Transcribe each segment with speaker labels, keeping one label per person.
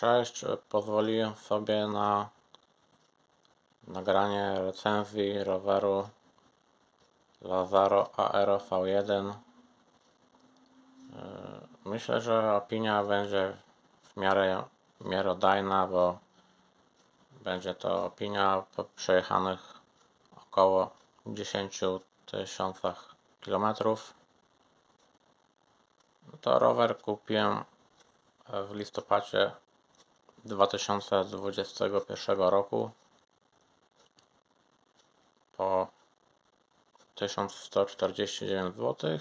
Speaker 1: Cześć, pozwoliłem sobie na nagranie recenzji roweru Lazaro Aero V1. Yy, Myślę, że opinia będzie w miarę miarodajna, bo będzie to opinia po przejechanych około 10 tysiącach kilometrów. To rower kupiłem w listopadzie 2021 roku po 1149 zł.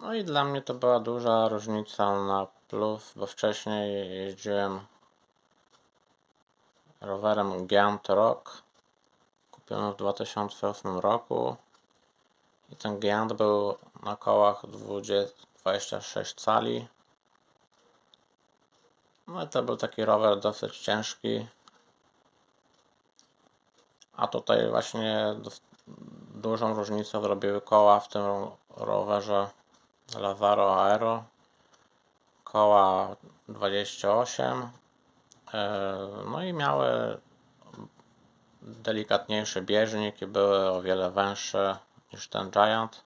Speaker 1: No i dla mnie to była duża różnica na plus, bo wcześniej jeździłem rowerem Giant Rock kupionym w 2008 roku i ten Giant był na kołach 20, 26 cali. No i to był taki rower dosyć ciężki. A tutaj właśnie dużą różnicę zrobiły koła w tym rowerze Lazaro Aero. Koła 28. e, No i miały delikatniejszy bieżnik i były o wiele węższe niż ten Giant.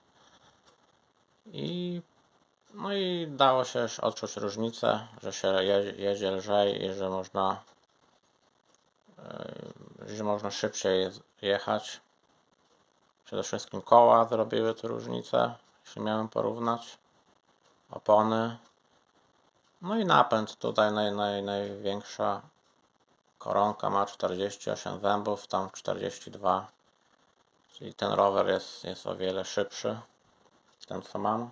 Speaker 1: I no i dało się już odczuć różnicę, że się jedzie, lżej i że można e, że można szybciej jechać. Przede wszystkim koła zrobiły tu różnicę, jeśli miałem porównać. Opony. No i napęd tutaj naj, naj, największa koronka ma 48 zębów, tam 42. Czyli ten rower jest, jest o wiele szybszy. Ten co mam.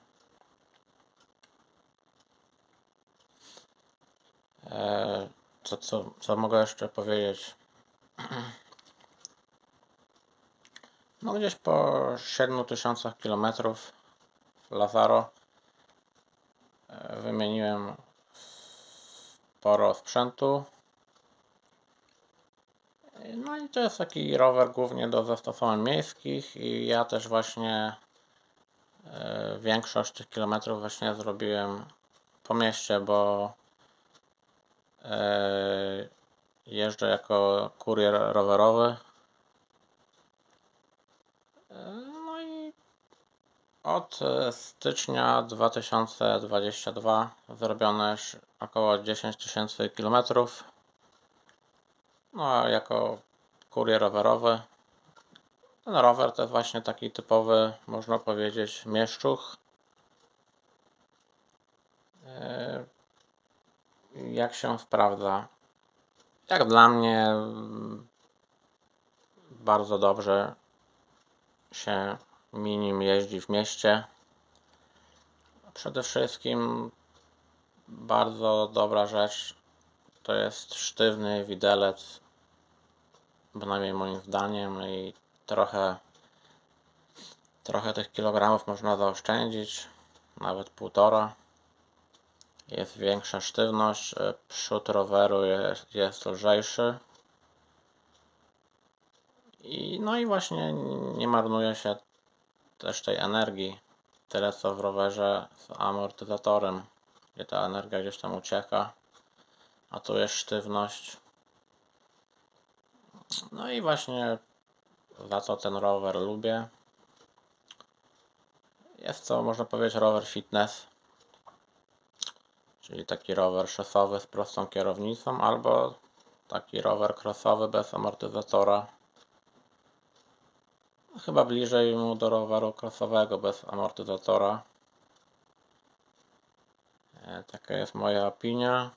Speaker 1: Co, co, co mogę jeszcze powiedzieć? No gdzieś po 7000 km Lazaro e, wymieniłem sporo sprzętu. No i to jest taki rower głównie do zastosowań miejskich i ja też właśnie e, większość tych kilometrów właśnie zrobiłem po mieście, bo e, jeżdżę jako kurier rowerowy. E, No i od stycznia 2022 zrobione około 10 tysięcy kilometrów. No a jako kurier rowerowy. Ten rower to właśnie taki typowy, można powiedzieć, mieszczuch. Jak się sprawdza? Jak dla mnie bardzo dobrze się minim jeździ w mieście. Przede wszystkim bardzo dobra rzecz to jest sztywny widelec, bynajmniej moim zdaniem i trochę trochę tych kilogramów można zaoszczędzić, nawet półtora. Jest większa sztywność, e, przód roweru jest, jest lżejszy. I, no i właśnie nie marnuje się też tej energii. Tyle co w rowerze z amortyzatorem, gdzie ta energia gdzieś tam ucieka, a tu jest sztywność. No i właśnie za co ten rower lubię. Jest to, można powiedzieć, rower fitness. Czyli taki rower szosowy z prostą kierownicą, albo taki rower crossowy bez amortyzatora. Chyba bliżej mu do roweru crossowego bez amortyzatora. E, Taka jest moja opinia.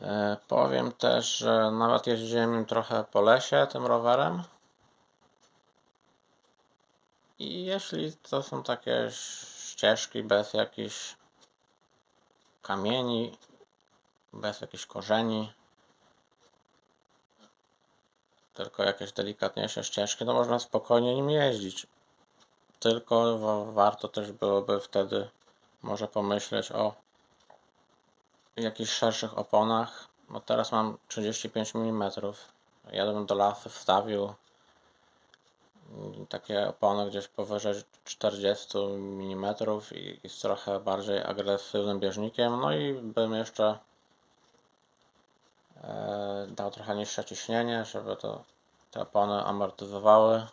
Speaker 1: E, Powiem też, że nawet jeździłem trochę po lesie tym rowerem. I jeśli to są takie ścieżki bez jakichś kamieni, bez jakichś korzeni, tylko jakieś delikatniejsze ścieżki, to można spokojnie nim jeździć. Tylko wa- warto też byłoby wtedy może pomyśleć o jakichś szerszych oponach, bo teraz mam 35 mm. Ja do lasu wstawił takie opony gdzieś powyżej 40 mm i, i z trochę bardziej agresywnym bieżnikiem. No i bym jeszcze e, dał trochę niższe ciśnienie, żeby to te opony amortyzowały.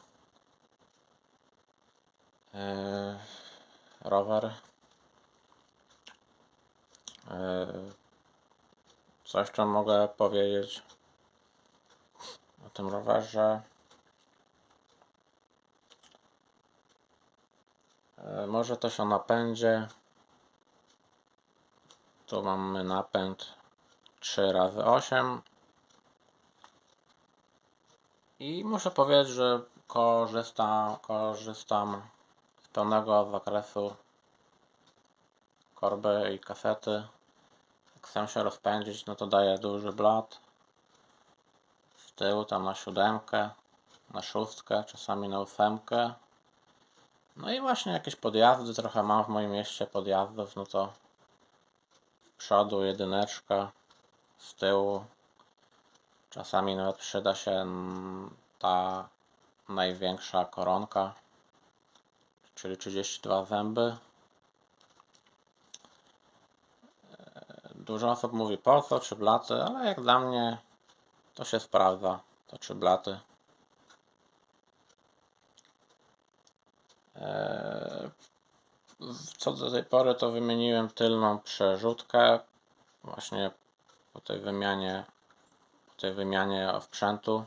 Speaker 1: E, rower. E, co jeszcze mogę powiedzieć o tym rowerze? Może też o napędzie. Tu mamy napęd 3 razy 8 i muszę powiedzieć, że korzystam, korzystam z pełnego zakresu korby i kasety. Jak chcę się rozpędzić, no to daję duży blat z tyłu tam na siódemkę, na szóstkę, czasami na ósemkę. No i właśnie jakieś podjazdy trochę mam w moim mieście podjazdów, no to z przodu jedyneczka, z tyłu czasami nawet przyda się ta największa koronka, czyli 32 zęby. Dużo osób mówi po co, czy blaty, ale jak dla mnie to się sprawdza, to czy blaty. Co do tej pory to wymieniłem tylną przerzutkę właśnie po tej wymianie po tej wymianie sprzętu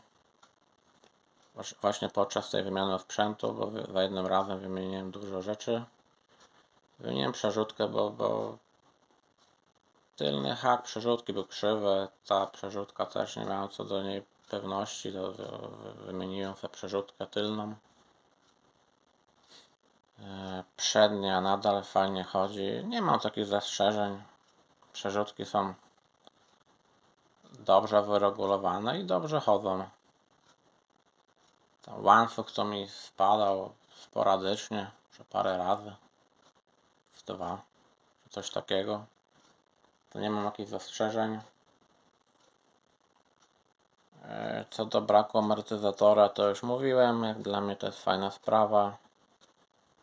Speaker 1: Wasz- właśnie podczas tej wymiany sprzętu, bo za jednym razem wymieniłem dużo rzeczy. Wymieniłem przerzutkę, bo, bo tylny hak przerzutki był krzywy, ta przerzutka też nie miałem co do niej pewności, to wy- wy- wymieniłem sobie przerzutkę tylną. E, Przednia nadal fajnie chodzi, nie mam takich zastrzeżeń. Przerzutki są dobrze wyregulowane i dobrze chodzą. Tam łańcuch co mi spadał sporadycznie, że parę razy, z dwa, czy coś takiego. To nie mam jakichś zastrzeżeń. E, Co do braku amortyzatora, to już mówiłem, dla mnie to jest fajna sprawa.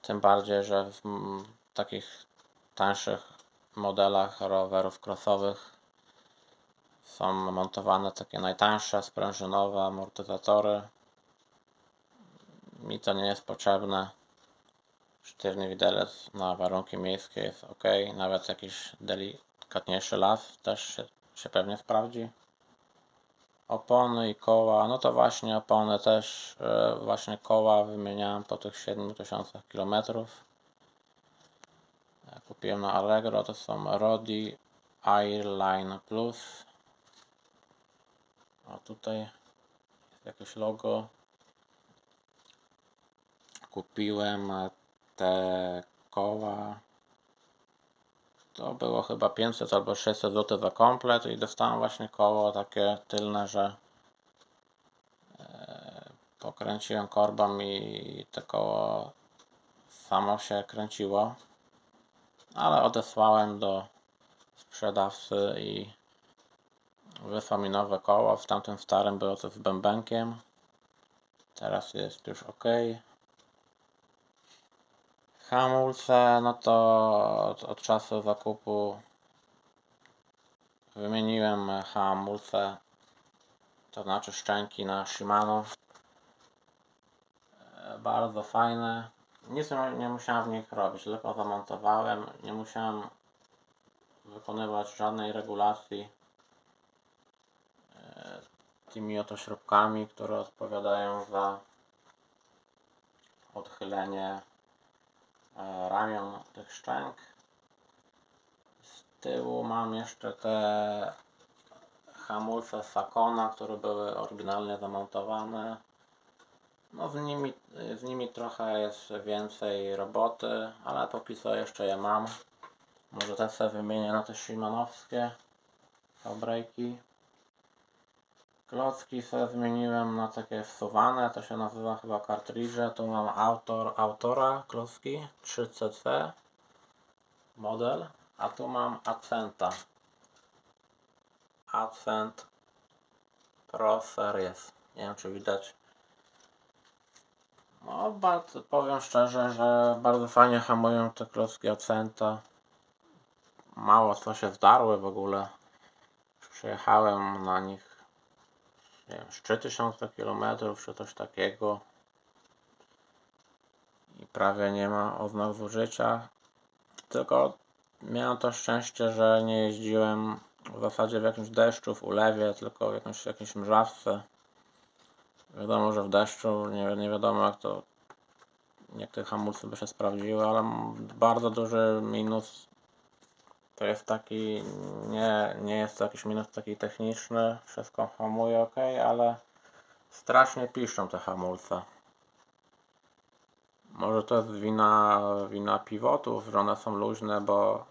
Speaker 1: Tym bardziej, że w takich tańszych modelach rowerów crossowych są montowane takie najtańsze sprężynowe amortyzatory. Mi to nie jest potrzebne. Sztywny widelec na warunki miejskie jest ok. Nawet jakiś delikatniejszy las też się, się pewnie sprawdzi. Opony i koła, no to właśnie opony też, e, właśnie koła wymieniałem po tych 7000 km. Kupiłem na Allegro, to są Rodi Airline Plus. A tutaj jest jakieś logo. Kupiłem e, te koła. To było chyba 500 albo 600 zł za komplet i dostałem właśnie koło takie tylne, że e, pokręciłem korbą i to koło samo się kręciło. Ale odesłałem do sprzedawcy i wysłał mi nowe koło. W tamtym starym było to z bębenkiem. Teraz jest już ok. Hamulce, no to od, od czasu zakupu wymieniłem hamulce, to znaczy szczęki na Shimano. E, Bardzo fajne. Nic nie, musiałem w nich robić, tylko zamontowałem. Nie musiałem wykonywać żadnej regulacji e, tymi oto śrubkami, które odpowiadają za odchylenie ramion tych szczęk. Z tyłu mam jeszcze te hamulce Sakona, które były oryginalnie zamontowane. No z nimi, z nimi trochę jest więcej roboty, ale póki co jeszcze je mam. Może te sobie wymienię na te Shimanowskie fabriki. Klocki sobie zmieniłem na takie wsuwane, to się nazywa chyba kartridże. Tu mam autor, autora klocki 3CC model, a tu mam Accenta. Accent Pro Series. Nie wiem czy widać. No, bardzo, powiem szczerze, że bardzo fajnie hamują te klocki Ocenta. Mało co się zdarły w ogóle. Przyjechałem na nich nie wiem, z 3000 km czy coś takiego. I prawie nie ma oznak zużycia. Tylko miałem to szczęście, że nie jeździłem w zasadzie w jakimś deszczu, w ulewie, tylko w jakimś, jakimś mrzawce. Wiadomo, że w deszczu nie, nie wiadomo jak to jak te hamulce by się sprawdziły, ale bardzo duży minus to jest taki, nie, nie jest to jakiś minus taki techniczny, wszystko hamuje ok, ale strasznie piszczą te hamulce. Może to jest wina, wina pivotów, że one są luźne, bo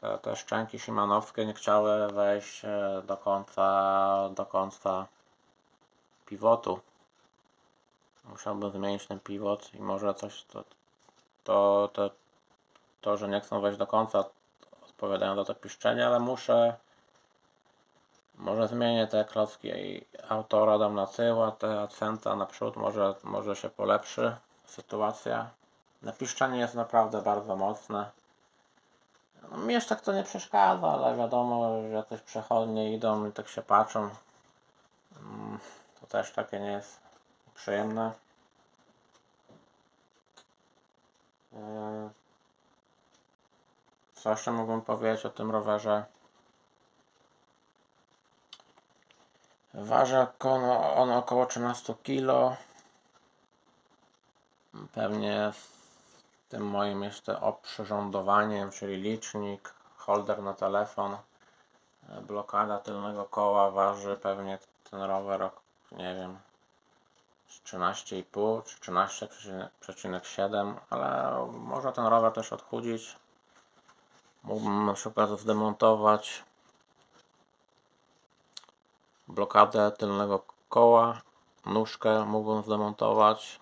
Speaker 1: te, te szczęki szymanowskie nie chciały wejść e, do końca, do końca pivotu. Musiałbym zmienić ten pivot i może coś to, to, to, to, że nie chcą wejść do końca odpowiadają za to piszczenie, ale muszę może zmienię te klocki autora dam na tył, a te akcenta na przód, może, może się polepszy sytuacja. Napiszczenie jest naprawdę bardzo mocne. No, mi jeszcze tak to nie przeszkadza, ale wiadomo, że jacyś przechodnie idą i tak się patrzą. Mm, To też takie nie jest przyjemne. Co jeszcze mógłbym powiedzieć o tym rowerze? Waży on, on około 13 kg. Pewnie z tym moim jeszcze oprzyrządowaniem, czyli licznik, holder na telefon, blokada tylnego koła waży pewnie ten rower, nie wiem, z 13,5 czy 13,7, ale można ten rower też odchudzić. Mógłbym na przykład zdemontować blokadę tylnego koła, nóżkę mógłbym zdemontować.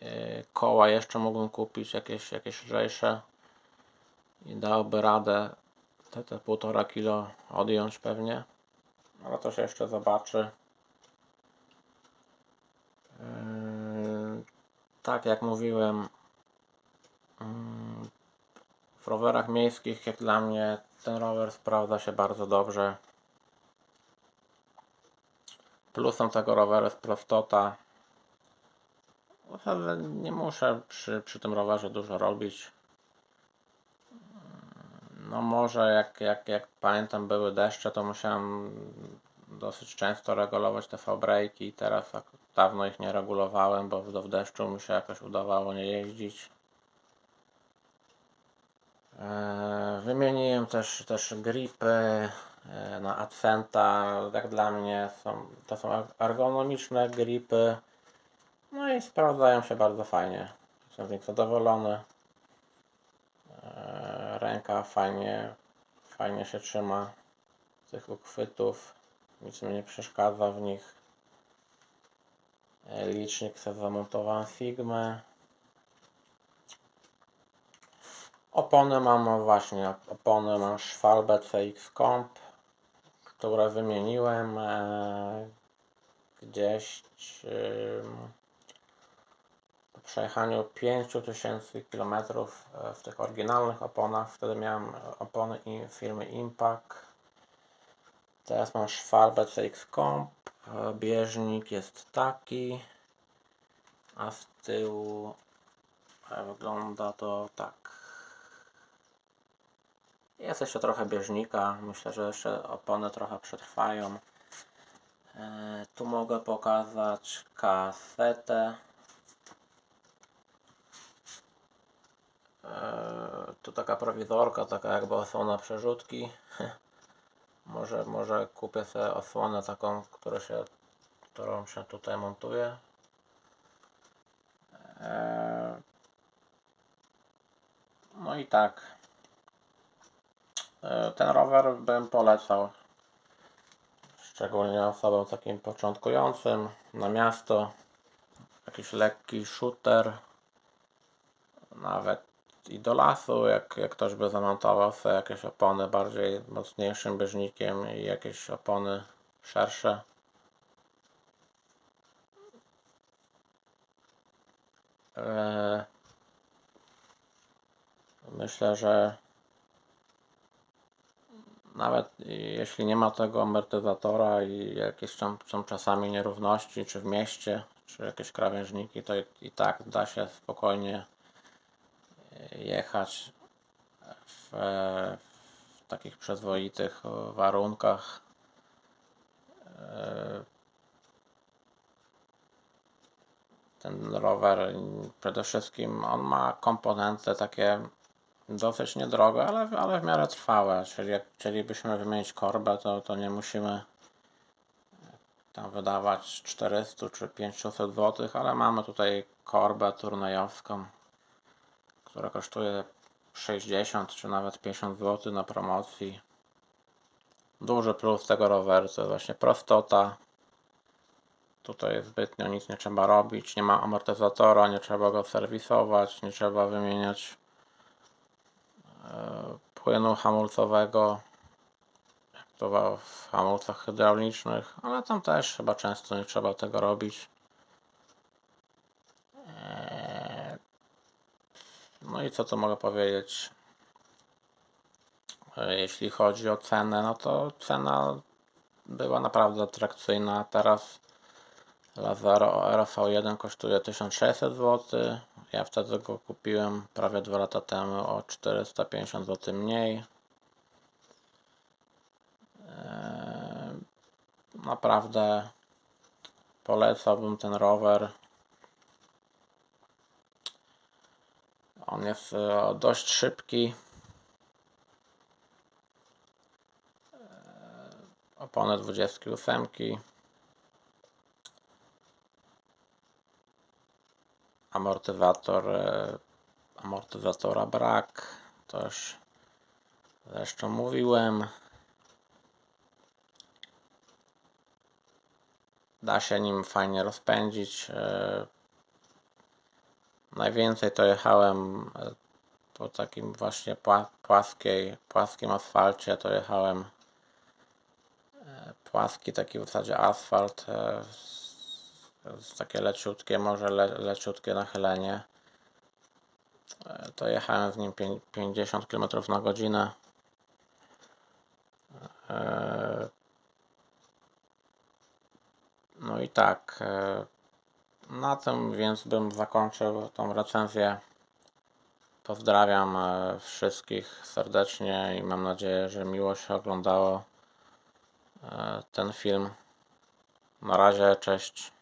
Speaker 1: Yy, Koła jeszcze mógłbym kupić jakieś, jakieś lżejsze i dałoby radę te, te 1,5 kilo odjąć pewnie. Ale to się jeszcze zobaczy. Yy, Tak jak mówiłem, mm, w rowerach miejskich, jak dla mnie, ten rower sprawdza się bardzo dobrze. Plusem tego roweru jest prostota. Nie muszę przy, przy tym rowerze dużo robić. No może jak, jak, jak pamiętam były deszcze, to musiałem dosyć często regulować te fabrejki. Teraz tak dawno ich nie regulowałem, bo w deszczu mi się jakoś udawało nie jeździć. Eee, Wymieniłem też, też gripy e, na Accenta. Jak dla mnie są, to są er- ergonomiczne gripy. No i sprawdzają się bardzo fajnie. Jestem z nich zadowolony. Eee, Ręka fajnie, fajnie się trzyma tych uchwytów. Nic mi nie przeszkadza w nich. E, Licznik sobie zamontowałem Sigmę. Opony mam właśnie, opony mam Schwalbe CX Comp, które wymieniłem e, gdzieś em, po przejechaniu 5000 km w tych oryginalnych oponach. Wtedy miałem opony firmy Impact. Teraz mam Schwalbe CX Comp. e, Bieżnik jest taki, a z tyłu e, wygląda to tak. Jest jeszcze trochę bieżnika. Myślę, że jeszcze opony trochę przetrwają. E, tu mogę pokazać kasetę. E, tu taka prowizorka, taka jakby osłona przerzutki. może, może kupię sobie osłonę taką, która się, którą się tutaj montuje. No i tak. E, Ten rower bym polecał. Szczególnie osobom takim początkującym na miasto. Jakiś lekki shooter. Nawet i do lasu, jak, jak ktoś by zamontował sobie jakieś opony bardziej mocniejszym bieżnikiem i jakieś opony szersze. e, myślę, że nawet jeśli nie ma tego amortyzatora i jakieś tam są czasami nierówności, czy w mieście, czy jakieś krawężniki, to i, i tak da się spokojnie e, jechać w, e, w takich przyzwoitych warunkach. E, Ten rower przede wszystkim on ma komponenty takie dosyć niedrogie, ale, ale w miarę trwałe. Czyli jak chcielibyśmy wymienić korbę, to, to nie musimy tam wydawać 400 czy 500 zł, ale mamy tutaj korbę turnejowską, która kosztuje 60 czy nawet 50 zł na promocji. Duży plus tego roweru to jest właśnie prostota. Tutaj zbytnio nic nie trzeba robić, nie ma amortyzatora, nie trzeba go serwisować, nie trzeba wymieniać płynu hamulcowego, jak to w hamulcach hydraulicznych, ale tam też chyba często nie trzeba tego robić. E, No i co tu mogę powiedzieć? E, Jeśli chodzi o cenę, no to cena była naprawdę atrakcyjna. Teraz Lazaro RV1 kosztuje 1600 zł. Ja wtedy go kupiłem prawie 2 lata temu o 450 zł mniej. Eee, Naprawdę polecałbym ten rower. On jest e, dość szybki. Eee, Opony 28. amortyzator, e, amortyzatora brak, to już zresztą mówiłem. Da się nim fajnie rozpędzić. e, Najwięcej to jechałem e, po takim właśnie pła- płaskiej, płaskim asfalcie, to jechałem płaski taki w zasadzie asfalt takie leciutkie, może le, leciutkie nachylenie. E, To jechałem w nim pię- 50 km na godzinę. E, No i tak. e, Na tym więc bym zakończył tą recenzję. Pozdrawiam wszystkich serdecznie i mam nadzieję, że miło się oglądało ten film. Na razie, cześć.